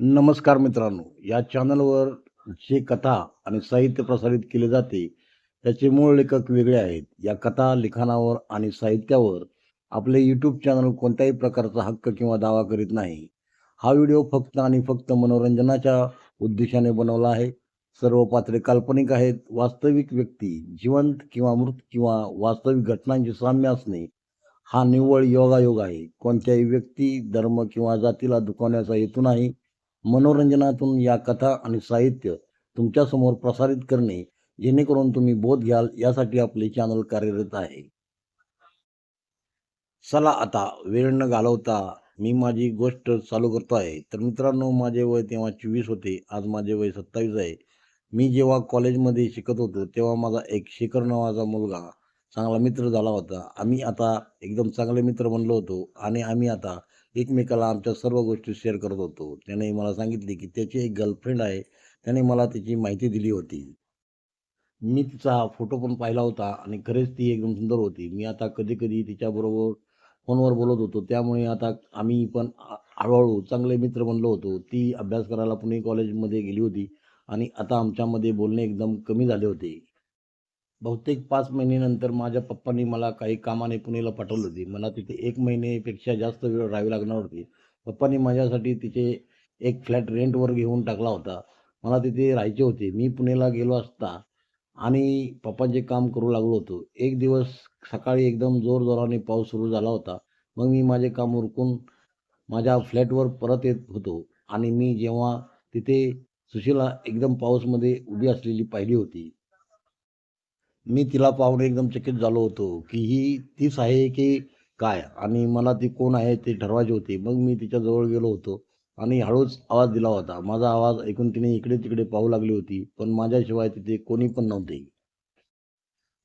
नमस्कार मित्रांनो या चॅनलवर जे कथा आणि साहित्य प्रसारित केले जाते त्याचे मूळ लेखक वेगळे आहेत. या कथा लिखाणावर आणि साहित्यावर आपले यूट्यूब चॅनल कोणत्याही प्रकारचा हक्क किंवा दावा करीत नाही. हा व्हिडिओ फक्त आणि फक्त मनोरंजनाच्या उद्देशाने बनवला आहे. सर्व पात्रे काल्पनिक आहेत. वास्तविक व्यक्ती जिवंत किंवा मृत किंवा वास्तविक घटनांचे साम्य असणे हा निव्वळ योगायोग आहे. कोणत्याही व्यक्ती धर्म किंवा जातीला दुखावण्याचा हेतू नाही. मनोरंजनातून या कथा आणि साहित्य तुमच्यासमोर प्रसारित करणे जेणेकरून तुम्ही बोध घ्याल यासाठी आपले चॅनल कार्यरत आहे. चला आता वेळ न घालवता मी माझी गोष्ट चालू करतो आहे. तर मित्रांनो माझे वय तेव्हा चोवीस होते आज माझे वय सत्तावीस आहे. मी जेव्हा कॉलेजमध्ये शिकत होतो तेव्हा माझा एक शेखर नावाचा मुलगा चांगला मित्र झाला होता. आम्ही आता एकदम चांगले मित्र बनलो होतो आणि आम्ही आता एकमेकाला आमच्या सर्व गोष्टी शेअर करत होतो. त्याने मला सांगितले की त्याची एक गर्लफ्रेंड आहे. त्याने मला त्याची माहिती दिली होती. मी तिचा फोटो पण पाहिला होता आणि खरेच ती एकदम सुंदर होती. मी आता कधी कधी तिच्याबरोबर फोनवर बोलत होतो. त्यामुळे आता आम्ही पण हळूहळू चांगले मित्र बनलो होतो. ती अभ्यास करायला पुणे कॉलेजमध्ये गेली होती आणि आता आमच्यामध्ये बोलणे एकदम कमी झाले होते. बहुतेक पाच महिन्यानंतर माझ्या पप्पांनी मला काही कामाने पुणेला पाठवलं होते. मला तिथे एक महिनेपेक्षा जास्त वेळ राहावी लागणार होती. पप्पांनी माझ्यासाठी तिथे एक फ्लॅट रेंटवर घेऊन टाकला होता. मला तिथे राहायचे होते. मी पुणेला गेलो असता आणि पप्पांचे काम करू लागलो होतो. एक दिवस सकाळी एकदम जोरजोराने पाऊस सुरू झाला होता. मग मी माझे काम उरकून माझ्या फ्लॅटवर परत येत होतो आणि मी जेव्हा तिथे सुशीला एकदम पाऊसमध्ये उभी असलेली पाहिली होती. मी तिला पाहून एकदम चकित झालो होतो की ही तीच आहे की काय? आणि मला ती कोण आहे ते ठरवायचे होते. मग मी तिच्याजवळ गेलो होतो आणि हळूच आवाज दिला होता. माझा आवाज ऐकून तिने इकडे तिकडे पाहू लागली होती पण माझ्याशिवाय तिथे कोणी पण नव्हते.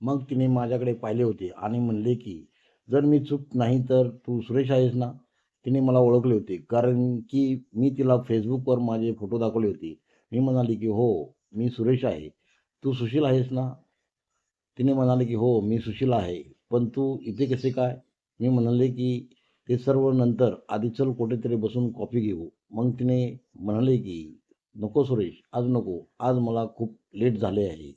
मग तिने माझ्याकडे पाहिले होते आणि म्हणले की जर मी चूक नाही तर तू सुरेश आहेस ना? तिने मला ओळखले होते कारण की मी तिला फेसबुकवर माझे फोटो दाखवले होते. मी म्हणाले की हो मी सुरेश आहे. तू सुशील आहेस ना? तिने म्हणाले की हो मी सुशीला आहे. पण तू इथे कसे काय? मी म्हणाले की ते सर्व नंतर आधी चल कुठेतरी बसून कॉफी घेऊ. मग तिने म्हणाले की नको सुरेश आज नको. आज मला खूप लेट झाले आहे.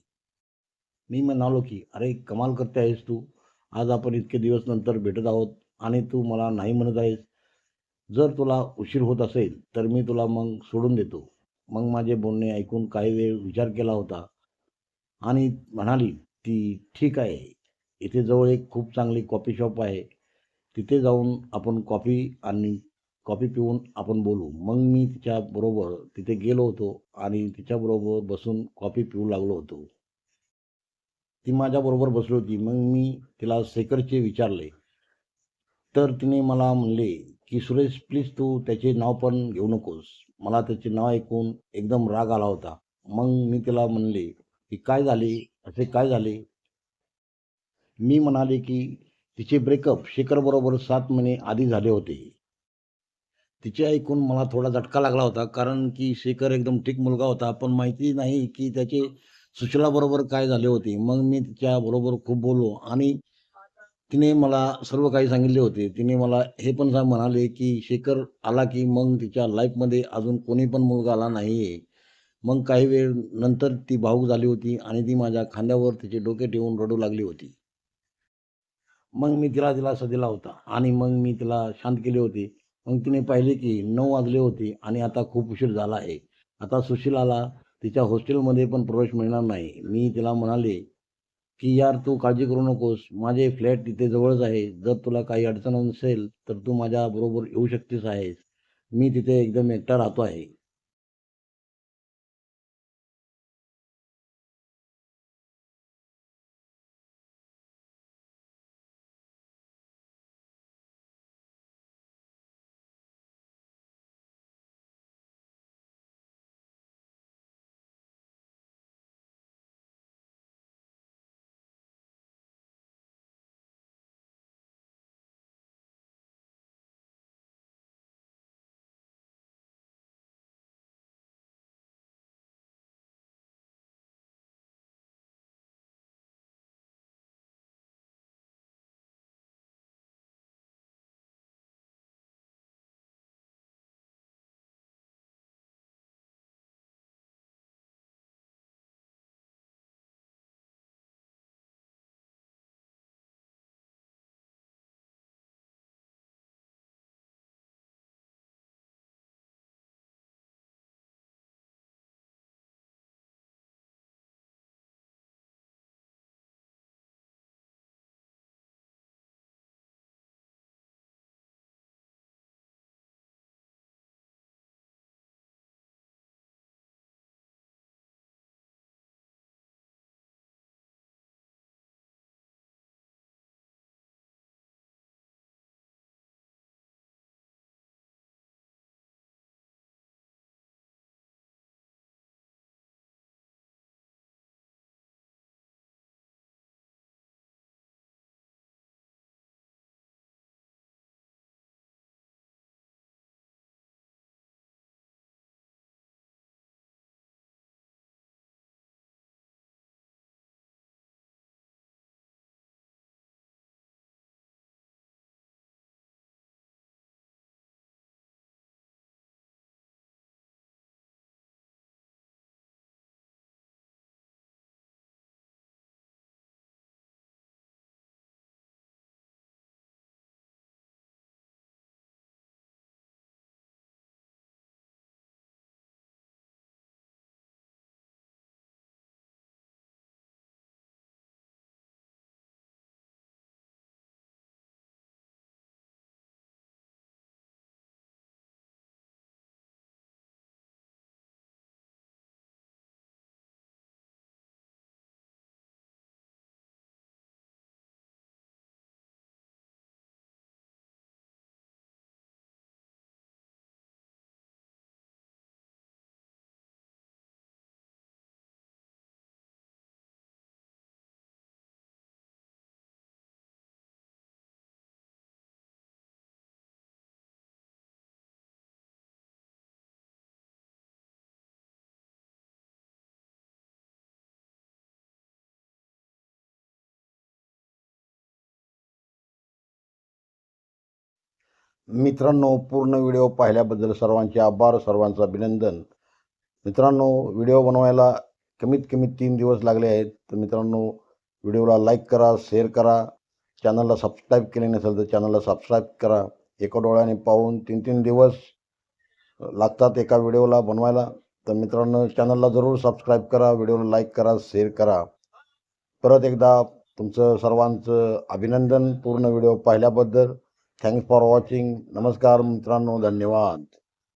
मी म्हणालो की अरे कमाल करते आहेस तू. आज आपण इतके दिवस नंतर भेटत आहोत आणि तू मला नाही म्हणत आहेस. जर तुला उशीर होत असेल तर मी तुला मग सोडून देतो. मग माझे बोलणे ऐकून काही वेळ विचार केला होता आणि म्हणाली ती ठीक आहे इथे जवळ एक खूप चांगली कॉफी शॉप आहे. तिथे जाऊन आपण कॉफी आणि कॉफी पिऊन आपण बोलू. मग मी तिच्याबरोबर तिथे गेलो होतो आणि तिच्याबरोबर बसून कॉफी पिऊ लागलो होतो. ती माझ्याबरोबर बसली होती. मग मी तिला शेखरचे विचारले. तर तिने मला म्हणले की सुरेश प्लीज तू त्याचे नाव पण घेऊ नकोस. मला त्याचे नाव ऐकून एकदम राग आला होता. मग मी तिला म्हणले की काय झाले? असे काय झाले? मी म्हणाले की तिचे ब्रेकअप शेखरबरोबर सात महिने आधी झाले होते. तिचे ऐकून मला थोडा झटका लागला होता कारण की शेखर एकदम ठीक मुलगा होता पण माहिती नाही की त्याचे सुशलाबरोबर काय झाले होते. मग मी तिच्याबरोबर खूप बोललो आणि तिने मला सर्व काही सांगितले होते. तिने मला हे पण सांग म्हणाले की शेखर आला की मग तिच्या लाईफमध्ये अजून कोणी पण मुलगा आला नाही आहे मग काही वेळ नंतर ती भाऊक झाली होती आणि ती माझ्या खांद्यावर तिचे डोके ठेवून रडू लागली होती. मग मी तिला दिलासा दिला होता आणि मग मी तिला शांत केले होते. मग तिने पाहिले की नऊ वाजले होते आणि आता खूप उशीर झाला आहे. आता सुशीलाला तिच्या हॉस्टेलमध्ये पण प्रवेश मिळणार नाही. मी तिला म्हणाले की यार तू काळजी करू नकोस. माझे फ्लॅट तिथे जवळच आहे. जर तुला काही अडचण नसेल तर तू माझ्याबरोबर येऊ शकतेस आहेस. मी तिथे एकदम एकटा राहतो आहे. मित्रांनो पूर्ण व्हिडिओ पाहिल्याबद्दल सर्वांचे आभार सर्वांचं अभिनंदन. मित्रांनो व्हिडिओ बनवायला कमीत कमी तीन दिवस लागले आहेत. तर मित्रांनो व्हिडिओला लाईक करा शेअर करा. चॅनलला सबस्क्राईब केले नसेल तर चॅनलला सबस्क्राईब करा. एका डोळ्याने पाहून तीन तीन दिवस लागतात एका व्हिडिओला बनवायला. तर मित्रांनो चॅनलला जरूर सबस्क्राईब करा व्हिडिओला लाईक करा शेअर करा. परत एकदा तुमचं सर्वांचं अभिनंदन पूर्ण व्हिडिओ पाहिल्याबद्दल. थँक्स फॉर वॉचिंग नमस्कार मित्रांनो धन्यवाद